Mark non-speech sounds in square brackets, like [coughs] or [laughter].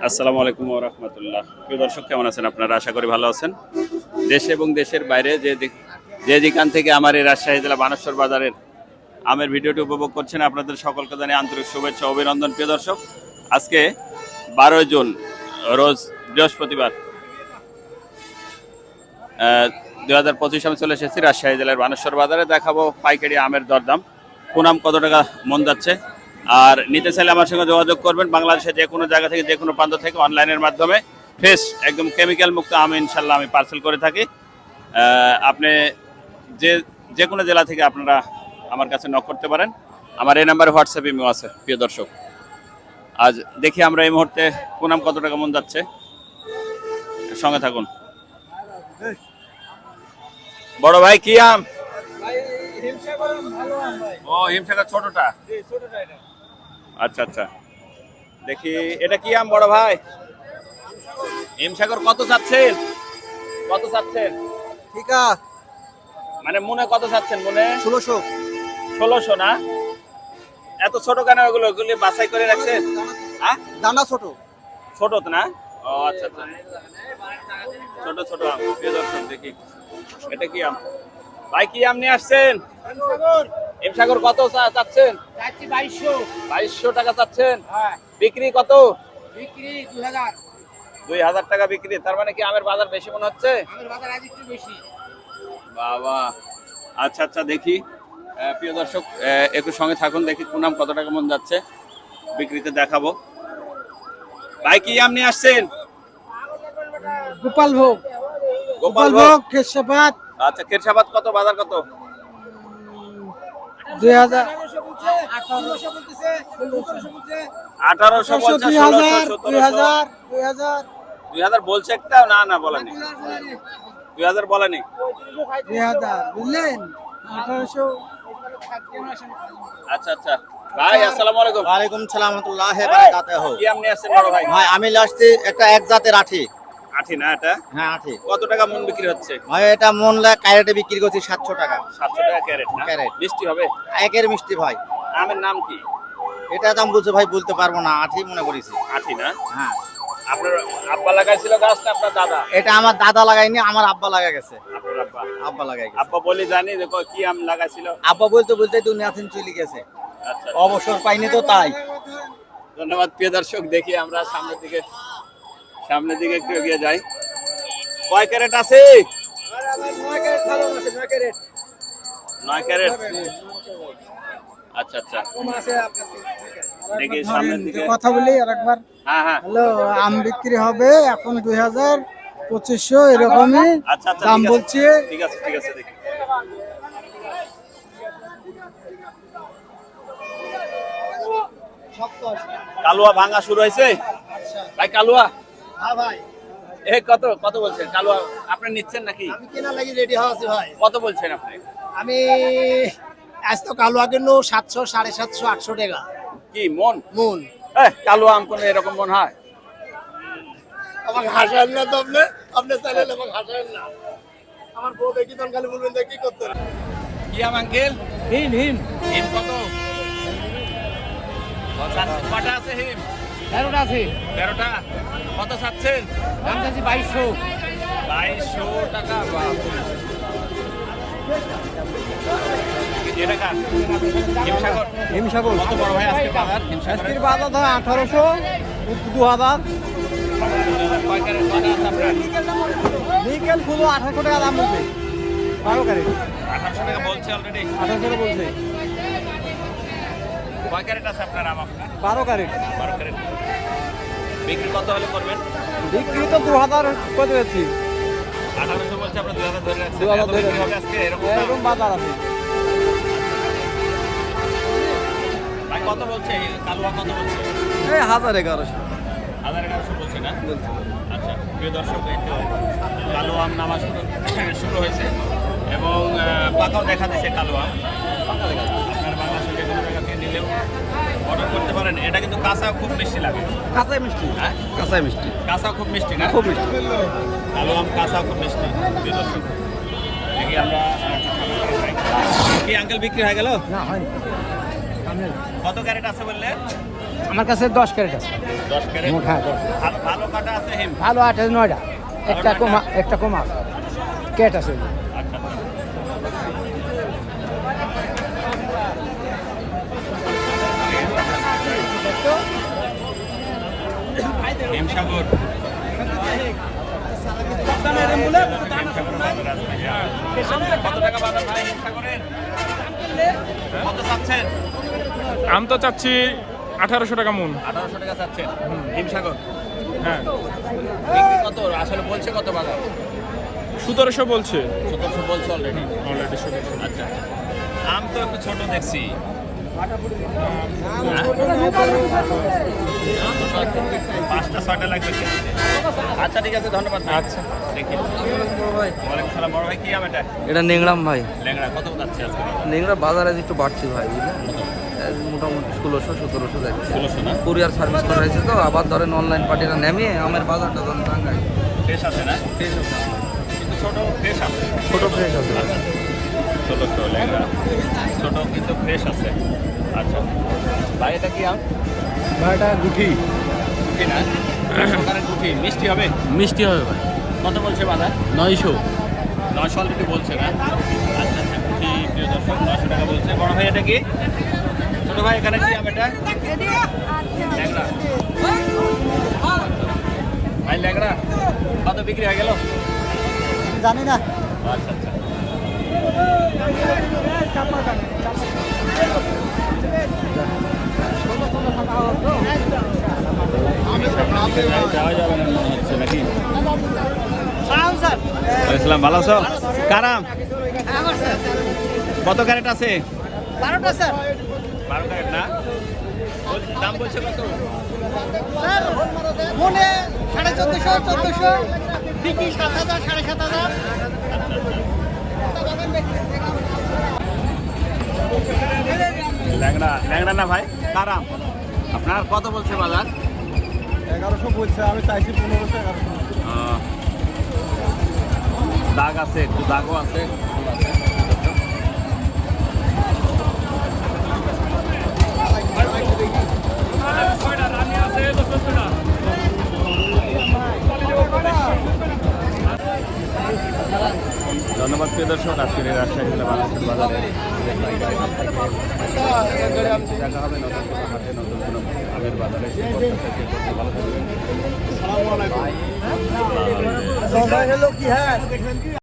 আসসালামু আলাইকুম রহমতুল্লাহ। প্রিয় দর্শক, কেমন আছেন আপনারা? আশা করি ভালো আছেন। দেশে এবং দেশের বাইরে যে যে যেখান থেকে আমার এই রাজশাহী জেলা বানেশ্বর বাজারের আমের ভিডিওটি উপভোগ করছেন, আপনাদের সকলকে জানিয়ে আন্তরিক শুভেচ্ছা অভিনন্দন। প্রিয় দর্শক, আজকে বারোই জুন, রোজ বৃহস্পতিবার দুই হাজার পঁচিশ আমি চলে এসেছি রাজশাহী জেলার বানেশ্বর বাজারে। দেখাবো পাইকারি আমের দরদাম। কোন আম কত টাকা মন যাচ্ছে? আর নিতে চাইলে আমার সঙ্গে যোগাযোগ করবেন বাংলাদেশের যে কোনো জায়গা থেকে যে কোনো প্রান্ত থেকে অনলাইনের মাধ্যমে। ফ্রেশ একদম কেমিক্যাল মুক্ত আম ইনশাল্লাহ আমি পার্সেল করে থাকি। আপনি যে যে কোনো জেলা থেকে আপনারা আমার কাছে নক করতে পারেন। আমার এই নাম্বারে হোয়াটসঅ্যাপ ইমেও আছে প্রিয় দর্শক। আজ দেখি আমরা এই মুহূর্তে কোন আম কত টাকা মন যাচ্ছে। সঙ্গে থাকুন। বড় ভাই কি আম? ও হিমসাগর ছোটটা। আচ্ছা আচ্ছা। দেখি এটা কি আম বড় ভাই? হিমসাগর কত চাচ্ছেন? কত চাচ্ছেন? ঠিক। মানে মনে কত চাচ্ছেন মনে? ষোলোশো। ষোলোশো না? এত ছোট কেন ওগুলো ওগুলি বাছাই করে রাখছেন? হ্যাঁ? দানা ছোট। ছোট তো না? ও আচ্ছা আচ্ছা। ছোট ছোট আম। প্রিয় দর্শক দেখি। এটা কি আম? ভাই কি আম নিয়ে আসছেন? হিমসাগর কত চাচ্ছেন? চাচ্ছি বাইশশো। বাইশশো টাকা চাচ্ছেন। হ্যাঁ। বিক্রি কত? বিক্রি দুই হাজার দুই হাজার টাকা বিক্রি। তার মানে কি আমের বাজার বেশি মনে হচ্ছে? আমার বাজার আজ একটু বেশি। বাবা। আচ্ছা আচ্ছা দেখি। প্রিয় দর্শক একটু সঙ্গে থাকুন দেখি কোন আম কত টাকা মন যাচ্ছে। বিক্রিতে দেখাবো। ভাই কি আম নিয়ে আসছেন? গোপাল ভোগ। গোপাল ভোগ খেসাপাত আচ্ছা কেরসাবাদ কত? বাজার কত? দুই হাজার আঠারোশো বলতেছে ষোলোশো বলছে আঠারোশো পঞ্চাশ দুই হাজার দুই হাজার দুই হাজার দুই হাজার বলছে একটা? না না বলেনি। দুই হাজার বলেনি। দুই হাজার বুঝলেন আঠারোশো আচ্ছা আচ্ছা। ভাই আসসালামু আলাইকুম। ওয়ালাইকুম সালাম রহমতুল্লাহ বারাকাতুহু। কি আম নিয়ে আসছেন বড় ভাই? ভাই আমি লাস্টে একটা এক জাতের আঠি। আঠি না এটা? হ্যাঁ আঠি। কত টাকা মন বিক্রি হচ্ছে? ভাই এটা মন লাখ ক্যারেটে বিক্রি করছি সাতশো টাকা। সাতশো টাকা ক্যারেট না? ক্যারেট। মিষ্টি হবে? একের মিষ্টি ভাই। আমের নাম কি? এটা দাম বলছে ভাই বলতে পারব না আঠি মনে করেছি। আঠি না? হ্যাঁ। আপনার আব্বা লাগাইছিল গাছটা আপনার দাদা? এটা আমার দাদা লাগাইনি আমার আব্বা লাগা গেছে। আপনার আব্বা। আব্বা লাগাই আব্বা বলি জানি যে কি আম লাগাইছিল? আব্বা বলতে বলতে দুনিয়া থেকে চলে গেছে। আচ্ছা। অবসর পাইনি তো তাই। ধন্যবাদ প্রিয় দর্শক দেখি আমরা সামনের দিকে সামনের দিকে একটু এগিয়ে যাই। কয় ক্যারেট আছে? নয় ক্যারেট? আচ্ছা আচ্ছা। দেখি সামনের দিকে। কথা বলি আর একবার। হ্যাঁ হ্যাঁ। হ্যালো আম বিক্রি হবে এখন দুই হাজার পঁচিশশো এরকমই আচ্ছা আচ্ছা দাম ঠিক আছে। বলছি। ঠিক আছে ঠিক আছে দেখি। কালুয়া ভাঙা শুরু হয়েছে? ভাই কালুয়া। হ্যাঁ ভাই। এ কত কত বলছেন? কালুয়া আপনি নিচ্ছেন নাকি? আমি কেনা লাগি রেডি হওয়া আছি ভাই। কত বলছেন আপনি? আমি আজ তো কালুয়া কিনো সাতশো সাড়ে সাতশো আটশো টাকা। কি মন? মন। এ কালুয়া আম কোনো এরকম মন হয়? আমাকে হাসান না তো আপনি? আপনি চাইলে আমাকে হাসান না। আমার বউ দেখি তখন খালি বলবেন কি করতে? কি আম আঙ্কেল? হিম হিম। হিম কত? কটা আছে হিম? তেরোটা আছে। তেরোটা কত চাচ্ছেন? দাম চাচ্ছি বাইশশো। বাইশশো টাকা বাপ। হিমসাগর। হিমসাগর। কত বড় ভাই আজকে বাজার? ধর আঠারোশো দু হাজার। নিকেল ফুলো আঠারোশো টাকা দাম বলছে। বারো আঠারোশো টাকা বলছে অলরেডি আঠারোশো টাকা বলছে। কয় ক্যারেট আছে আপনার আম আপনার? বারো ক্যারেট। বারো ক্যারেট। বিক্রি কত হলে করবেন? বিক্রি তো দু হাজার করে যাচ্ছি আঠারোশো বলছে আপনার দুই হাজার ধরে রাখছেন। দু হাজার ধরে। আজকে এরকম এরকম বাজার আছে। ভাই কত বলছে? কালুয়া কত বলছে? এই হাজার এগারোশো। হাজার এগারোশো বলছে না? আচ্ছা প্রিয় দর্শক এই তো কালো আম নামা শুরু শুরু হয়েছে। এবং পাকাও দেখা দিচ্ছে কালো আম। পারেন এটা কিন্তু কাঁচা খুব মিষ্টি লাগে। কাঁচাই মিষ্টি। হ্যাঁ? কাঁচাই মিষ্টি। কাঁচা খুব মিষ্টি না? খুব মিষ্টি। কালো আম কাঁচা খুব মিষ্টি দেখি আমরা কি আঙ্কেল বিক্রি হয়ে গেল? না হয়নি। কত ক্যারেট আছে বললে? আমার কাছে দশ ক্যারেট আছে। দশ ক্যারেট? হ্যাঁ ভালো কাটা আছে ভালো আট আছে নয়টা। একটা কমা একটা কমা। ক্যাট আছে। চাচ্ছেন আম তো চাচ্ছি আঠারোশো টাকা মন আঠারোশো টাকা চাচ্ছেন? হিমসাগর? হ্যাঁ। কত? আসলে বলছে কত বাজার? সতেরোশো বলছে। সতেরোশো বলছে অলরেডি অলরেডি সতেরোশো। আচ্ছা। আম তো একটু ছোট দেখছি। পাঁচটা ছয়টা লাগবে আচ্ছা ঠিক আছে ধন্যবাদ আচ্ছা। দেখি বড় ভাই কি আম এটা? এটা নেংরাম ভাই। ল্যাংড়া কত যাচ্ছে আজকে? নেংরা বাজারে একটু বাড়ছে ভাই মোটামুটি ষোলোশো সতেরোশো যাচ্ছে। ষোলোশো না? কুরিয়ার সার্ভিস করা হয়েছে তো আবার ধরেন অনলাইন পার্টিরা নেমে আমের বাজারটা ধরেন টাঙ্গাই ফ্রেশ আছে না? ফ্রেশ আছে। কিন্তু ছোট ফ্রেশ আছে। ছোটো ফ্রেশ আছে। ষোলোশো ল্যাংড়া ছোট কিন্তু ফ্রেশ আছে। আচ্ছা ভাই এটা কি আম? ভাইটা গুঠি গুটি না? [coughs] ওখানে গুটি মিষ্টি হবে? মিষ্টি হবে ভাই। কত বলছে বাজার? নয়শো। নয়শো অলরেডি বলছে না? আচ্ছা আচ্ছা গুটি প্রিয় দর্শক নয়শো টাকা বলছে। বড় ভাই এটা কি? ছোট ভাই এখানে কি আম এটা? ল্যাংড়া। ভাই ল্যাংড়া। কত বিক্রি হয়ে গেল? জানি না। আচ্ছা আচ্ছা যাওয়া যাবে না মনে হচ্ছে নাকি ইসলাম ভালো আছো? কারাম কত ক্যারেট আছে? বারোটা স্যার। বারো ক্যারেট না? দাম বলছে কত? স্যার সাড়ে চোদ্দশো চোদ্দশো বিক্রি সাত হাজার সাড়ে সাত হাজার। ল্যাংড়া না ভাই? কারাম। আপনার কত বলছে বাজার? এগারোশো বলছে আমি চাইছি পনেরোশো এগারোশো। দাগ আছে একটু দাগও আছে। ধন্যবাদ প্রিয় দর্শক আজকের এই রাজশাহী জেলা বাংলাদেশের বাজারে দেখা হবে নতুন কোনো হাটে নতুন কোনো আমের বাজারে। ভালো থাকবেন। সবাই হলো কি হ্যাঁ?